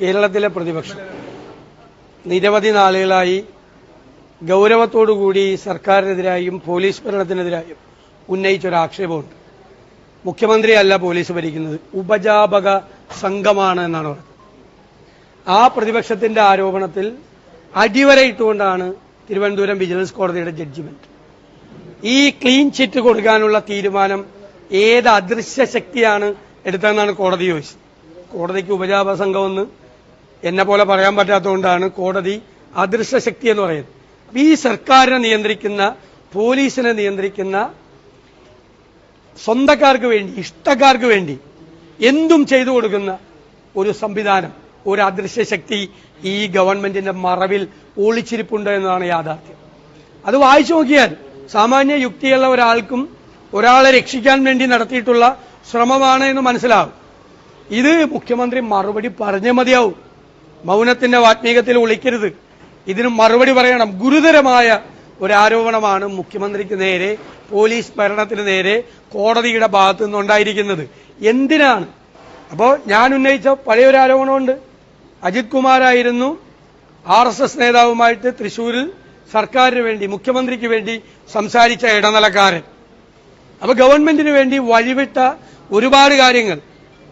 കേരളത്തിലെ പ്രതിപക്ഷം. നിരവധി നാളുകളായി ഗൗരവത്തോടുകൂടി സർക്കാരിനെതിരായും പോലീസ് ഭരണത്തിനെതിരായും ഉന്നയിച്ചൊരാക്ഷേപമുണ്ട്. മുഖ്യമന്ത്രിയല്ല പോലീസ് ഭരിക്കുന്നത് ഉപജാപക സംഘമാണ് എന്നാണ് പറഞ്ഞത്. ആ പ്രതിപക്ഷത്തിന്റെ ആരോപണത്തിൽ അടിവരയിട്ടുകൊണ്ടാണ് തിരുവനന്തപുരം വിജിലൻസ് കോടതിയുടെ ജഡ്ജിമെന്റ്. ഈ ക്ലീൻ ചിറ്റ് കൊടുക്കാനുള്ള തീരുമാനം ഏത് അദൃശ്യ ശക്തിയാണ് എടുത്തതെന്നാണ് കോടതി ചോദിച്ചത്. കോടതിക്ക് ഉപജാപ സംഘമെന്ന് എന്നെ പോലെ പറയാൻ പറ്റാത്തതുകൊണ്ടാണ് കോടതി അദൃശ്യ ശക്തി എന്ന് പറയുന്നത്. ഈ സർക്കാരിനെ നിയന്ത്രിക്കുന്ന പോലീസിനെ നിയന്ത്രിക്കുന്ന സ്വന്തക്കാർക്ക് വേണ്ടി ഇഷ്ടക്കാർക്ക് വേണ്ടി എന്തും ചെയ്തു കൊടുക്കുന്ന ഒരു സംവിധാനം ഒരു അദൃശ്യ ശക്തി ഈ ഗവൺമെന്റിന്റെ മറവിൽ ഒളിച്ചിരിപ്പുണ്ട് എന്നതാണ് യാഥാർത്ഥ്യം. അത് വായിച്ചു നോക്കിയാൽ സാമാന്യ യുക്തിയുള്ള ഒരാൾക്കും ഒരാളെ രക്ഷിക്കാൻ വേണ്ടി നടത്തിയിട്ടുള്ള ശ്രമമാണ് എന്ന് മനസ്സിലാവും. ഇത് മുഖ്യമന്ത്രി മറുപടി പറഞ്ഞേ മതിയാവും. മൗനത്തിന്റെ വാത്മീകത്തിൽ ഒളിക്കരുത് ഇതിന് മറുപടി പറയണം. ഗുരുതരമായ ഒരു ആരോപണമാണ് മുഖ്യമന്ത്രിക്ക് നേരെ പോലീസ് ഭരണത്തിന് നേരെ കോടതിയുടെ ഭാഗത്തു നിന്നുണ്ടായിരിക്കുന്നത്. എന്തിനാണ്? അപ്പോൾ ഞാൻ ഉന്നയിച്ച പഴയൊരു ആരോപണമുണ്ട്. അജിത് കുമാറായിരുന്നു ആർ എസ് എസ് നേതാവുമായിട്ട് തൃശൂരിൽ സർക്കാരിന് വേണ്ടി മുഖ്യമന്ത്രിക്ക് വേണ്ടി സംസാരിച്ച ഇടനിലക്കാരൻ. അപ്പൊ ഗവൺമെന്റിന് വേണ്ടി വഴിവിട്ട ഒരുപാട് കാര്യങ്ങൾ.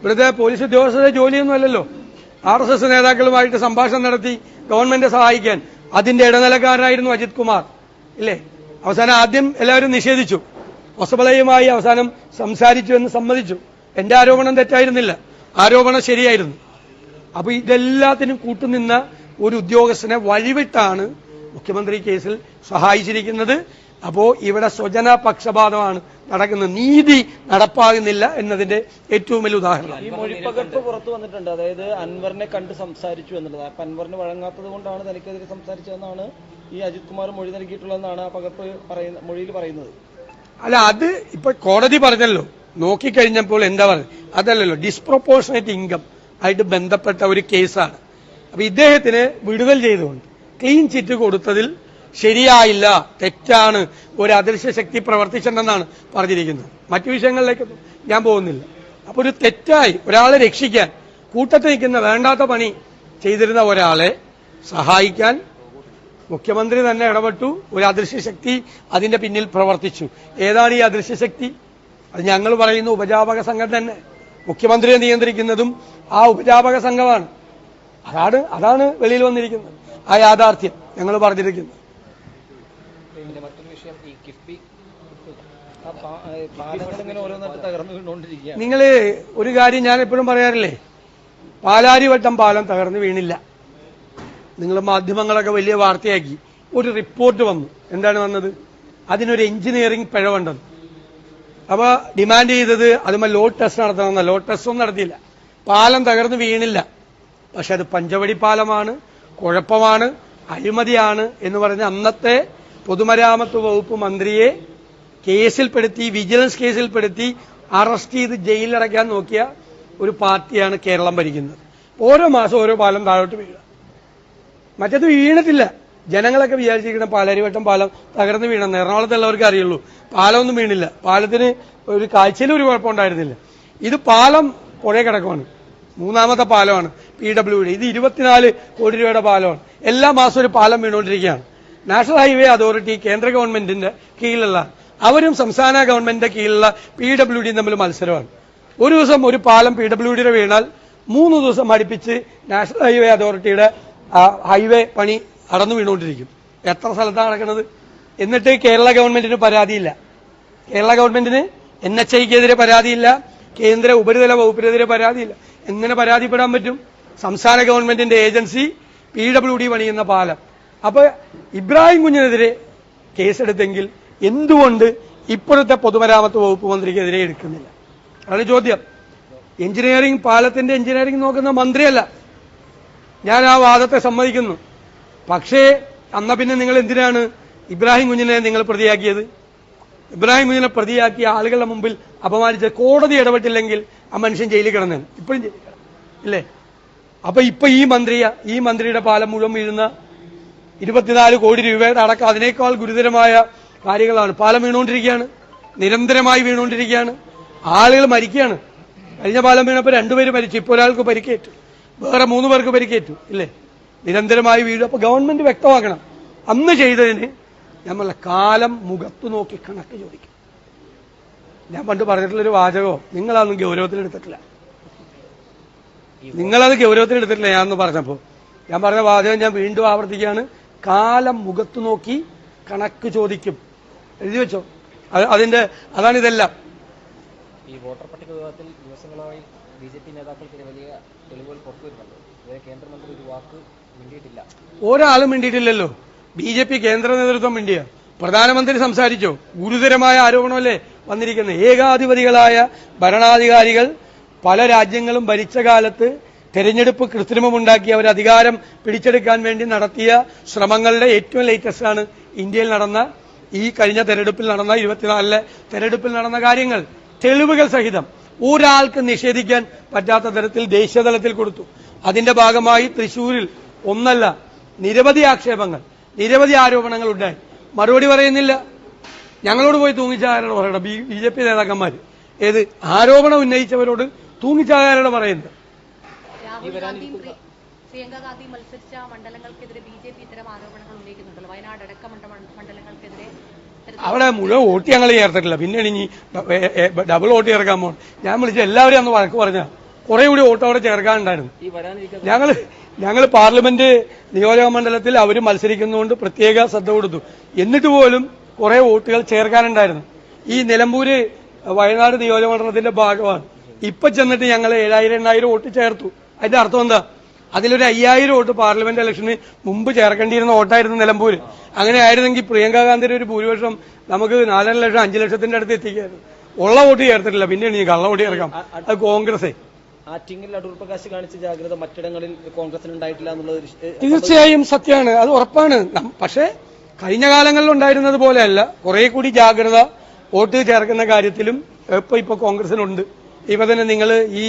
ഇവിടുത്തെ പോലീസ് ഉദ്യോഗസ്ഥരുടെ ജോലിയൊന്നുമല്ലല്ലോ ആർ എസ് എസ് നേതാക്കളുമായിട്ട് സംഭാഷണം നടത്തി ഗവൺമെന്റ് സഹായിക്കാൻ. അതിന്റെ ഇടനിലക്കാരനായിരുന്നു അജിത് കുമാർ. ഇല്ലേ? അവസാനം ആദ്യം എല്ലാവരും നിഷേധിച്ചു. ഒസബളയുമായി അവസാനം സംസാരിച്ചു എന്ന് സമ്മതിച്ചു. എന്റെ ആരോപണം തെറ്റായിരുന്നില്ല. ആരോപണം ശരിയായിരുന്നു. അപ്പൊ ഇതെല്ലാത്തിനും കൂട്ടുനിന്ന ഒരു ഉദ്യോഗസ്ഥനെ വഴിവിട്ടാണ് മുഖ്യമന്ത്രി കേസിൽ സഹായിച്ചിരിക്കുന്നത്. അപ്പോ ഇവിടെ സ്വജന പക്ഷപാതമാണ് നടക്കുന്ന നീതി നടപ്പാകുന്നില്ല എന്നതിന്റെ ഏറ്റവും വലിയ ഉദാഹരണം. ഈ മൊഴിപ്പകർപ്പ് പുറത്തു വന്നിട്ടുണ്ട്. അതായത് അൻവറിനെ കണ്ട് സംസാരിച്ചു എന്നുള്ളത് അപ്പൊ അൻവറിന് വഴങ്ങാത്തത് കൊണ്ടാണ് തനിക്കെതിരെ സംസാരിച്ചതെന്നാണ് ഈ അജിത് കുമാർ മൊഴി നൽകിയിട്ടുള്ളതെന്നാണ് ആ പകർപ്പ് പറയുന്ന മൊഴിയിൽ പറയുന്നത്. അല്ല അത് ഇപ്പൊ കോടതി പറഞ്ഞല്ലോ. നോക്കിക്കഴിഞ്ഞപ്പോൾ എന്താ പറയുക അതല്ലല്ലോ ഡിസ്പ്രൊപ്പോർഷനേറ്റ് ഇൻകം ആയിട്ട് ബന്ധപ്പെട്ട ഒരു കേസാണ്. അപ്പൊ ഇദ്ദേഹത്തിന് വിടുതൽ ചെയ്തുകൊണ്ട് ക്ലീൻ ചിറ്റ് കൊടുത്തതിൽ ശരിയായില്ല തെറ്റാണ് ഒരു അദൃശ്യ ശക്തി പ്രവർത്തിച്ചിട്ടുണ്ടെന്നാണ് പറഞ്ഞിരിക്കുന്നത്. മറ്റു വിഷയങ്ങളിലേക്ക് ഞാൻ പോകുന്നില്ല. അപ്പൊ ഒരു തെറ്റായി ഒരാളെ രക്ഷിക്കാൻ കൂട്ടത്തിൽ നിൽക്കുന്ന വേണ്ടാത്ത പണി ചെയ്തിരുന്ന ഒരാളെ സഹായിക്കാൻ മുഖ്യമന്ത്രി തന്നെ ഇടപെട്ടു ഒരു അദൃശ്യ ശക്തി അതിന്റെ പിന്നിൽ പ്രവർത്തിച്ചു. ഏതാണ് ഈ അദൃശ്യ ശക്തി? അത് ഞങ്ങൾ പറയുന്ന ഉപജാപക സംഘം തന്നെ. മുഖ്യമന്ത്രിയെ നിയന്ത്രിക്കുന്നതും ആ ഉപജാപക സംഘമാണ്. അതാണ് അതാണ് വെളിയിൽ വന്നിരിക്കുന്നത്. ആ യാഥാർത്ഥ്യം ഞങ്ങൾ പറഞ്ഞിരിക്കുന്നത്. പിന്നെ മറ്റൊരു വിഷയം ഈ കിഫ്ബി. നിങ്ങൾ ഒരു കാര്യം ഞാൻ എപ്പോഴും പറയാറില്ലേ? പാലാരിവട്ടം പാലം തകർന്നു വീണില്ല. നിങ്ങൾ മാധ്യമങ്ങളൊക്കെ വലിയ വാർത്തയാക്കി. ഒരു റിപ്പോർട്ട് വന്നു. എന്താണ് വന്നത്? അതിനൊരു എഞ്ചിനീയറിംഗ് പിഴവുണ്ടെന്ന് അപ്പൊ ഡിമാൻഡ് ചെയ്തത് അതുമല്ല ലോഡ് ടെസ്റ്റ് നടത്തണമെന്ന ലോഡ് ടെസ്റ്റ് ഒന്നും നടത്തിയില്ല. പാലം തകർന്നു വീണില്ല. പക്ഷെ അത് പഞ്ചവടി പാലമാണ് കുഴപ്പമാണ് അഴിമതിയാണ് എന്ന് പറഞ്ഞ അന്നത്തെ പൊതുമരാമത്ത് വകുപ്പ് മന്ത്രിയെ കേസിൽപ്പെടുത്തി വിജിലൻസ് കേസിൽപ്പെടുത്തി അറസ്റ്റ് ചെയ്ത് ജയിലിലടയ്ക്കാൻ നോക്കിയ ഒരു പാർട്ടിയാണ് കേരളം ഭരിക്കുന്നത്. ഓരോ മാസം ഓരോ പാലം താഴോട്ട് വീഴുക. മറ്റത് വീണിട്ടില്ല ജനങ്ങളൊക്കെ വിചാരിച്ചിരിക്കുന്ന പാലരിവട്ടം പാലം തകർന്ന് വീണെന്ന് എറണാകുളത്തുള്ളവർക്ക് അറിയുള്ളൂ. പാലമൊന്നും വീണില്ല. പാലത്തിന് ഒരു കാഴ്ചയിലും ഒരു കുഴപ്പമുണ്ടായിരുന്നില്ല ഇത് പാലം പുഴ കിടക്കുവാണ്. മൂന്നാമത്തെ പാലമാണ് പി ഡബ്ല്യു ഡി ഇത് ഇരുപത്തിനാല് കോടി രൂപയുടെ പാലമാണ്. എല്ലാ മാസവും ഒരു പാലം വീണുകൊണ്ടിരിക്കുകയാണ്. നാഷണൽ ഹൈവേ അതോറിറ്റി കേന്ദ്ര ഗവൺമെന്റിന്റെ കീഴിലുള്ള അവരും സംസ്ഥാന ഗവൺമെന്റിന്റെ കീഴിലുള്ള പി ഡബ്ല്യു ഡിയും തമ്മിൽ മത്സരമാണ്. ഒരു ദിവസം ഒരു പാലം പി ഡബ്ല്യു ഡിയുടെ വീണാൽ മൂന്ന് ദിവസം അടുപ്പിച്ച് നാഷണൽ ഹൈവേ അതോറിറ്റിയുടെ ഹൈവേ പണി അടന്നു വീണുകൊണ്ടിരിക്കും. എത്ര സ്ഥലത്താണ് നടക്കുന്നത്? എന്നിട്ട് കേരള ഗവൺമെന്റിന് പരാതിയില്ല. കേരള ഗവൺമെന്റിന് എൻ എച്ച് ഐക്കെതിരെ പരാതിയില്ല. കേന്ദ്ര ഉപരിതല വകുപ്പിനെതിരെ പരാതിയില്ല. എങ്ങനെ പരാതിപ്പെടാൻ പറ്റും? സംസ്ഥാന ഗവൺമെന്റിന്റെ ഏജൻസി പി ഡബ്ല്യു ഡി പണിയുന്ന പാലം. അപ്പൊ ഇബ്രാഹിം കുഞ്ഞിനെതിരെ കേസെടുത്തെങ്കിൽ എന്തുകൊണ്ട് ഇപ്പോഴത്തെ പൊതുമരാമത്ത് വകുപ്പ് മന്ത്രിക്കെതിരെ എടുക്കുന്നില്ല? അതാണ് ചോദ്യം. എഞ്ചിനീയറിംഗ് പാലത്തിന്റെ എഞ്ചിനീയറിംഗ് നോക്കുന്ന മന്ത്രിയല്ല. ഞാൻ ആ വാദത്തെ സമ്മതിക്കുന്നു. പക്ഷേ അന്ന പിന്നെ നിങ്ങൾ എന്തിനാണ് ഇബ്രാഹിം കുഞ്ഞിനെ നിങ്ങൾ പ്രതിയാക്കിയത്? ഇബ്രാഹിം കുഞ്ഞിനെ പ്രതിയാക്കിയ ആളുകളുടെ മുമ്പിൽ അപമാനിച്ച കോടതി ഇടപെട്ടില്ലെങ്കിൽ ആ മനുഷ്യൻ ജയിലിൽ കിടന്നേനെ. ഇപ്പോഴും ഇല്ലേ? അപ്പൊ ഇപ്പൊ ഈ മന്ത്രിയ ഈ മന്ത്രിയുടെ പാലം മുഴുവൻ വീഴുന്ന ഇരുപത്തിനാല് കോടി രൂപയുടെ അടക്കം അതിനേക്കാൾ ഗുരുതരമായ കാര്യങ്ങളാണ്. പാലം വീണുകൊണ്ടിരിക്കുകയാണ്. നിരന്തരമായി വീണുകൊണ്ടിരിക്കുകയാണ്. ആളുകൾ മരിക്കുകയാണ്. കഴിഞ്ഞ പാലം വീണപ്പോൾ രണ്ടുപേര് മരിച്ചു. ഇപ്പോൾ ഒരാൾക്ക് പരിക്കേറ്റു. വേറെ മൂന്ന് പേർക്ക് പരിക്കേറ്റു. ഇല്ലേ? നിരന്തരമായി വീഴും. അപ്പൊ ഗവൺമെന്റ് വ്യക്തമാക്കണം. അന്ന് ചെയ്തതിന് നമ്മളെ കാലം മുഖത്തു നോക്കി കണക്ക് ചോദിക്കും. ഞാൻ പണ്ട് പറഞ്ഞിട്ടുള്ളൊരു വാചകോ നിങ്ങളതൊന്നും ഗൗരവത്തിലെടുത്തിട്ടില്ല നിങ്ങളത് ഗൗരവത്തിലെടുത്തിട്ടില്ല ഞാൻ അന്ന് പറഞ്ഞപ്പോ ഞാൻ പറഞ്ഞ വാചകം ഞാൻ വീണ്ടും ആവർത്തിക്കുകയാണ്. കാലം മുഖത്തു നോക്കി കണക്ക് ചോദിക്കും. എഴുതി വെച്ചോ? അതിന്റെ അതാണ് ഇതെല്ലാം. ഈ വോട്ടർ പട്ടിക വിഭാഗത്തിൽ ദിവസങ്ങളായി ബി ജെ പി നേതാക്കൾക്കെതിരെ വലിയ തെളിവുകൾ പുറത്തുവരുന്നുണ്ട്. ഇതുവരെ കേന്ദ്രമന്ത്രി ഒരു വാക്ക് മിണ്ടിയിട്ടില്ല. ഒരാളും മിണ്ടിയിട്ടില്ലല്ലോ. ബി ജെ പി കേന്ദ്ര നേതൃത്വം മിണ്ടിയ. പ്രധാനമന്ത്രി സംസാരിച്ചോ. ഗുരുതരമായ ആരോപണമല്ലേ വന്നിരിക്കുന്നത്. ഏകാധിപതികളായ ഭരണാധികാരികൾ പല രാജ്യങ്ങളും ഭരിച്ച കാലത്ത് തെരഞ്ഞെടുപ്പ് കൃത്രിമമുണ്ടാക്കി അവർ അധികാരം പിടിച്ചെടുക്കാൻ വേണ്ടി നടത്തിയ ശ്രമങ്ങളുടെ ഏറ്റവും ലേറ്റസ്റ്റ് ആണ് ഇന്ത്യയിൽ നടന്ന ഈ കഴിഞ്ഞ തെരഞ്ഞെടുപ്പിൽ നടന്ന ഇരുപത്തിനാലിലെ തെരഞ്ഞെടുപ്പിൽ നടന്ന കാര്യങ്ങൾ. തെളിവുകൾ സഹിതം ഒരാൾക്ക് നിഷേധിക്കാൻ പറ്റാത്ത തരത്തിൽ ദേശീയതലത്തിൽ കൊടുത്തു. അതിന്റെ ഭാഗമായി തൃശൂരിൽ ഒന്നല്ല നിരവധി ആക്ഷേപങ്ങൾ നിരവധി ആരോപണങ്ങൾ ഉണ്ടായി. മറുപടി പറയുന്നില്ല. ഞങ്ങളോട് പോയി തൂങ്ങിച്ചാകാരാണ് പറയണം. ബി ജെ പി നേതാക്കന്മാർ ഏത് ആരോപണം ഉന്നയിച്ചവരോട് തൂങ്ങിച്ചാകാരാണ് പറയുന്നത്. രാഹുൽ ഗാന്ധിയും പ്രിയങ്ക ഗാന്ധി മത്സരിച്ച മണ്ഡലങ്ങൾക്കെതിരെ ബി ജെ പി ഇത്തരം ആരോപണങ്ങൾ ഉന്നയിക്കുന്നുണ്ടല്ലോ. വയനാട് അടക്കം മണ്ഡലങ്ങൾക്കെതിരെ അവിടെ മുഴുവൻ വോട്ട് ഞങ്ങൾ ചേർത്തിട്ടില്ല. പിന്നെ ഇനി ഡബിൾ വോട്ട് ചേർക്കാൻ പോകും ഞാൻ വിളിച്ച എല്ലാവരും അന്ന് വഴക്ക് പറഞ്ഞ കുറെ കൂടി വോട്ട് അവിടെ ചേർക്കാനുണ്ടായിരുന്നു. ഞങ്ങൾ ഞങ്ങൾ പാർലമെന്റ് നിയോജക മണ്ഡലത്തിൽ അവർ മത്സരിക്കുന്നതുകൊണ്ട് പ്രത്യേക ശ്രദ്ധ കൊടുത്തു. എന്നിട്ട് പോലും കുറെ വോട്ടുകൾ ചേർക്കാനുണ്ടായിരുന്നു. ഈ നിലമ്പൂര് വയനാട് നിയോജക മണ്ഡലത്തിന്റെ ഭാഗമാണ്. ഇപ്പൊ ചെന്നിട്ട് ഞങ്ങൾ ഏഴായിരം എണ്ണായിരം വോട്ട് ചേർത്തു. അതിന്റെ അർത്ഥം എന്താ? അതിലൊരു അയ്യായിരം വോട്ട് പാർലമെന്റ് ഇലക്ഷന് മുമ്പ് ചേർക്കേണ്ടിയിരുന്ന വോട്ടായിരുന്നു നിലമ്പൂര്. അങ്ങനെ ആയിരുന്നെങ്കിൽ പ്രിയങ്ക ഗാന്ധിയുടെ ഒരു ഭൂരിപക്ഷം നമുക്ക് നാലര ലക്ഷം അഞ്ചു ലക്ഷത്തിന്റെ അടുത്ത് എത്തിക്കായിരുന്നു. ഉള്ള വോട്ട് ചേർത്തിട്ടില്ല. പിന്നെ നീ കള്ള വോട്ട് ചേർക്കാം. അത് കോൺഗ്രസേ. ആറ്റിങ്ങിൽ അടൂർ പ്രകാശ് കാണിച്ച ജാഗ്രത മറ്റിടങ്ങളിൽ കോൺഗ്രസിന് ഉണ്ടായിട്ടില്ല എന്നുള്ളത് തീർച്ചയായും സത്യമാണ്. അത് ഉറപ്പാണ്. പക്ഷേ കഴിഞ്ഞ കാലങ്ങളിൽ ഉണ്ടായിരുന്നത് പോലെയല്ല. കുറെ കൂടി ജാഗ്രത വോട്ട് ചേർക്കുന്ന കാര്യത്തിലും ഇപ്പൊ ഇപ്പൊ കോൺഗ്രസിനുണ്ട്. ഇപ്പൊ തന്നെ നിങ്ങൾ ഈ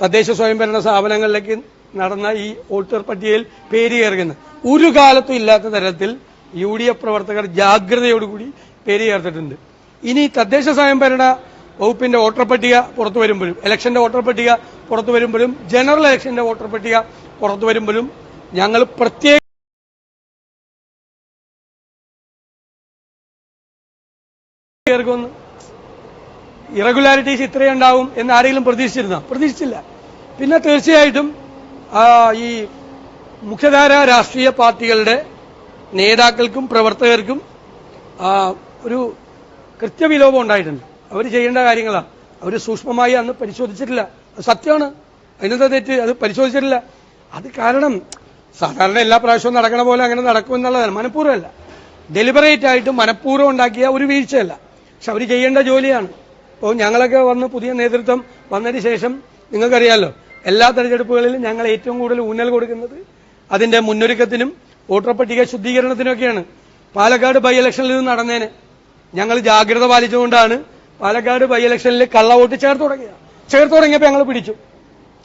തദ്ദേശ സ്വയംഭരണ സ്ഥാപനങ്ങളിലേക്ക് നടന്ന ഈ വോട്ടർ പട്ടികയിൽ പേര് ചേർക്കുന്ന ഒരു കാലത്തും ഇല്ലാത്ത തരത്തിൽ യു ഡി എഫ് പ്രവർത്തകർ ജാഗ്രതയോടുകൂടി പേര് ചേർത്തിട്ടുണ്ട് ഇനി തദ്ദേശ സ്വയംഭരണ വകുപ്പിന്റെ വോട്ടർ പട്ടിക പുറത്തു വരുമ്പോഴും ഇലക്ഷന്റെ വോട്ടർ പട്ടിക പുറത്തു വരുമ്പോഴും ജനറൽ ഇലക്ഷന്റെ വോട്ടർ പട്ടിക പുറത്തു വരുമ്പോഴും ഞങ്ങൾ പ്രത്യേക ചേർക്കുമെന്ന് ഇറഗുലാരിറ്റീസ് ഇത്രയും ഉണ്ടാവും എന്ന് ആരെങ്കിലും പ്രതീക്ഷിച്ചിരുന്ന? പ്രതീക്ഷിച്ചില്ല. പിന്നെ തീർച്ചയായിട്ടും ഈ മുഖ്യധാര രാഷ്ട്രീയ പാർട്ടികളുടെ നേതാക്കൾക്കും പ്രവർത്തകർക്കും ഒരു കൃത്യവിലോപം ഉണ്ടായിട്ടുണ്ട്. അവർ ചെയ്യേണ്ട കാര്യങ്ങളാണ് അവർ സൂക്ഷ്മമായി അന്ന് പരിശോധിച്ചിട്ടില്ല. സത്യമാണ്. അതിനെന്താ തെറ്റ്? അത് പരിശോധിച്ചിട്ടില്ല. അത് കാരണം സാധാരണ എല്ലാ പ്രാവശ്യവും നടക്കണ പോലെ അങ്ങനെ നടക്കുമെന്നുള്ളതാണ് മനഃപൂർവമല്ല ഡെലിബറേറ്റ് ആയിട്ട് മനഃപൂർവം ഉണ്ടാക്കിയ ഒരു വീഴ്ചയല്ല. പക്ഷെ അവർ ചെയ്യേണ്ട ജോലിയാണ്. ഇപ്പോൾ ഞങ്ങളൊക്കെ വന്ന് പുതിയ നേതൃത്വം വന്നതിന് ശേഷം നിങ്ങൾക്കറിയാലോ എല്ലാ തെരഞ്ഞെടുപ്പുകളിലും ഞങ്ങൾ ഏറ്റവും കൂടുതൽ ഊന്നൽ കൊടുക്കുന്നത് അതിന്റെ മുന്നൊരുക്കത്തിനും വോട്ടർ പട്ടിക ശുദ്ധീകരണത്തിനൊക്കെയാണ്. പാലക്കാട് ബൈ ഇലക്ഷനിൽ ഇത് നടന്നേന്. ഞങ്ങൾ ജാഗ്രത പാലിച്ചുകൊണ്ടാണ് പാലക്കാട് ബൈ ഇലക്ഷനിൽ കള്ള വോട്ട് ചേർത്ത് തുടങ്ങിയത്. ചേർത്ത് തുടങ്ങിയപ്പോൾ ഞങ്ങൾ പിടിച്ചു.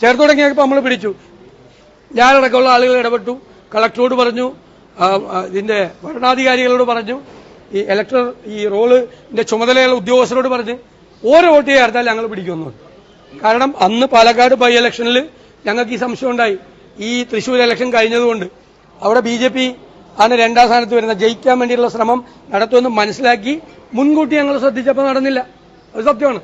ചേർത്ത് തുടങ്ങിയപ്പോൾ നമ്മൾ പിടിച്ചു. ഞാനടക്കമുള്ള ആളുകൾ ഇടപെട്ടു. കളക്ടറോട് പറഞ്ഞു ഇതിന്റെ ഭരണാധികാരികളോട് പറഞ്ഞു ഈ ഇലക്ടർ ഈ റോൾ ചുമതലയുള്ള ഉദ്യോഗസ്ഥരോട് പറഞ്ഞ് ഓരോ വോട്ട് ചേർത്താൽ ഞങ്ങൾ പിടിക്കുന്നു കാരണം അന്ന് പാലക്കാട് ബൈ ഇലക്ഷനിൽ ഞങ്ങൾക്ക് ഈ സംശയം ഉണ്ടായി. ഈ തൃശ്ശൂർ ഇലക്ഷൻ കഴിഞ്ഞതുകൊണ്ട് അവിടെ ബി ജെ പി ആണ് രണ്ടാം സ്ഥാനത്ത് വരുന്നത്. ജയിക്കാൻ വേണ്ടിയുള്ള ശ്രമം നടത്തുമെന്ന് മനസ്സിലാക്കി മുൻകൂട്ടി ഞങ്ങൾ ശ്രദ്ധിച്ചപ്പോൾ നടന്നില്ല. അത് സത്യമാണ്.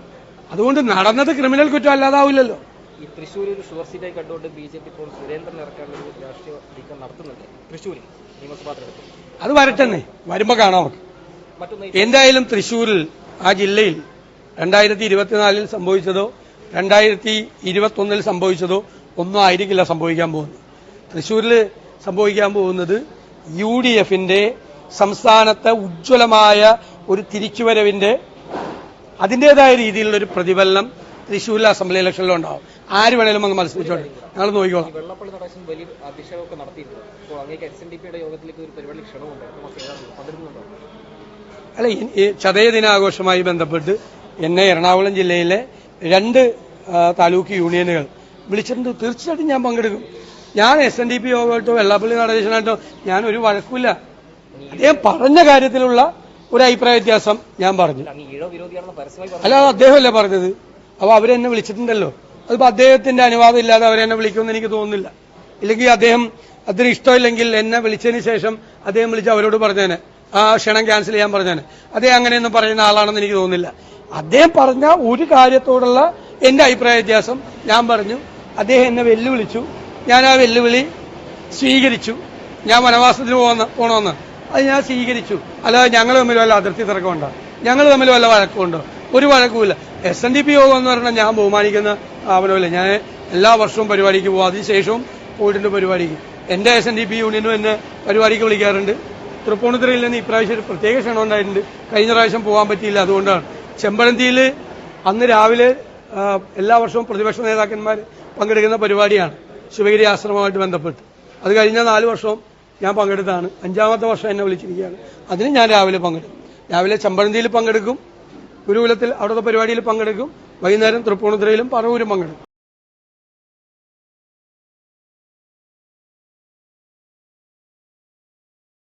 അതുകൊണ്ട് നടന്നത് ക്രിമിനൽ കുറ്റം അല്ലാതാവില്ലല്ലോ. ഈ തൃശ്ശൂർ ഒരു ഷുവർ സീറ്റായി കണ്ടുകൊണ്ട് ബി ജെ പി ഇപ്പോൾ സുരേന്ദ്രൻ ഇറക്കാനുള്ള ഒരു രാഷ്ട്രീയ നീക്കം നടത്തുന്നുണ്ട്. തൃശ്ശൂരിൽ നിയമസഭാ തെരഞ്ഞെടുപ്പിൽ. അത് വരട്ടെന്നേ. വരുമ്പോ കാണാം എന്തായാലും തൃശൂരിൽ ആ ജില്ലയിൽ രണ്ടായിരത്തി ഇരുപത്തിനാലിൽ സംഭവിച്ചതോ രണ്ടായിരത്തി ഇരുപത്തൊന്നിൽ സംഭവിച്ചതോ ഒന്നും ആയിരിക്കില്ല സംഭവിക്കാൻ പോകുന്നത്. തൃശൂരിൽ സംഭവിക്കാൻ പോകുന്നത് യു ഡി എഫിന്റെ സംസ്ഥാനത്തെ ഉജ്ജ്വലമായ ഒരു തിരിച്ചുവരവിന്റെ അതിന്റേതായ രീതിയിലുള്ള ഒരു പ്രതിഫലനം തൃശ്ശൂരിൽ അസംബ്ലി ഇലക്ഷനിലും ഉണ്ടാവും. ആര് വേണേലും അങ്ങ് മത്സരിച്ചോട്ടെ. ഞങ്ങൾ നോക്കിക്കോളാം. അല്ല ചതയ ദിനാഘോഷമായി ബന്ധപ്പെട്ട് എന്നെ എറണാകുളം ജില്ലയിലെ രണ്ട് താലൂക്ക് യൂണിയനുകൾ വിളിച്ചിട്ടുണ്ട്. തീർച്ചയായിട്ടും ഞാൻ പങ്കെടുക്കും. ഞാൻ എസ് എൻ ഡി പി യോഗമായിട്ടോ വെള്ളാപ്പള്ളി നടേശനായിട്ടോ ഞാൻ ഒരു വഴക്കില്ല അദ്ദേഹം പറഞ്ഞ കാര്യത്തിലുള്ള ഒരു അഭിപ്രായ വ്യത്യാസം ഞാൻ പറഞ്ഞു. അല്ല അദ്ദേഹമല്ലേ പറഞ്ഞത്? അപ്പൊ അവരെന്നെ വിളിച്ചിട്ടുണ്ടല്ലോ. അതിപ്പോ അദ്ദേഹത്തിന്റെ അനുവാദം ഇല്ലാതെ അവരെന്നെ വിളിക്കുമെന്ന് എനിക്ക് തോന്നുന്നില്ല. ഇല്ലെങ്കിൽ അദ്ദേഹം അതിന് ഇഷ്ടമില്ലെങ്കിൽ എന്നെ വിളിച്ചതിന് ശേഷം അദ്ദേഹം വിളിച്ച് അവരോട് പറഞ്ഞേനെ. ക്ഷണം ക്യാൻസൽ ചെയ്യാൻ പറഞ്ഞാൽ അദ്ദേഹം അങ്ങനെയൊന്നും പറയുന്ന ആളാണെന്ന് എനിക്ക് തോന്നുന്നില്ല. അദ്ദേഹം പറഞ്ഞ ഒരു കാര്യത്തോടുള്ള എന്റെ അഭിപ്രായ വ്യത്യാസം ഞാൻ പറഞ്ഞു. അദ്ദേഹം എന്നെ വെല്ലുവിളിച്ചു. ഞാൻ ആ വെല്ലുവിളി സ്വീകരിച്ചു. ഞാൻ വനവാസത്തിന് പോകുന്ന പോകണമെന്ന് അത് ഞാൻ സ്വീകരിച്ചു. അല്ലാതെ ഞങ്ങൾ തമ്മിൽ വല്ല അതിർത്തി തർക്കമുണ്ടോ? ഞങ്ങൾ തമ്മിൽ വല്ല വഴക്കമുണ്ടോ? ഒരു വഴക്കുമില്ല. S N D P Yogam എന്ന് പറഞ്ഞാൽ ഞാൻ ബഹുമാനിക്കുന്ന സ്ഥാപനമില്ല ഞാൻ എല്ലാ വർഷവും പരിപാടിക്ക് പോകും. അതിനുശേഷവും പോയിട്ടുണ്ട് പരിപാടിക്ക്. എന്റെ എസ് എൻ ഡി പി യൂണിയനും എന്നെ പരിപാടിക്ക് വിളിക്കാറുണ്ട്. തൃപ്പൂണിത്തുറയിൽ നിന്ന് ഇപ്രാവശ്യം ഒരു പ്രത്യേക ക്ഷണം ഉണ്ടായിട്ടുണ്ട്. കഴിഞ്ഞ പ്രാവശ്യം പോകാൻ പറ്റിയില്ല. അതുകൊണ്ടാണ്. ചെമ്പഴന്തിയിൽ അന്ന് രാവിലെ എല്ലാ വർഷവും പ്രതിപക്ഷ നേതാക്കന്മാർ പങ്കെടുക്കുന്ന പരിപാടിയാണ്. ശിവഗിരി ആശ്രമമായിട്ട് ബന്ധപ്പെട്ട്. അത് കഴിഞ്ഞ നാല് വർഷവും ഞാൻ പങ്കെടുത്താണ്. അഞ്ചാമത്തെ വർഷം എന്നെ വിളിച്ചിരിക്കുകയാണ്. അതിന് ഞാൻ രാവിലെ പങ്കെടുക്കും. രാവിലെ ചെമ്പഴന്തിയിൽ പങ്കെടുക്കും. ഗുരുകുലത്തിൽ അവിടുത്തെ പരിപാടിയിൽ പങ്കെടുക്കും. വൈകുന്നേരം തൃപ്പൂണിത്തുറയിലും പറവൂരും പങ്കെടുക്കും.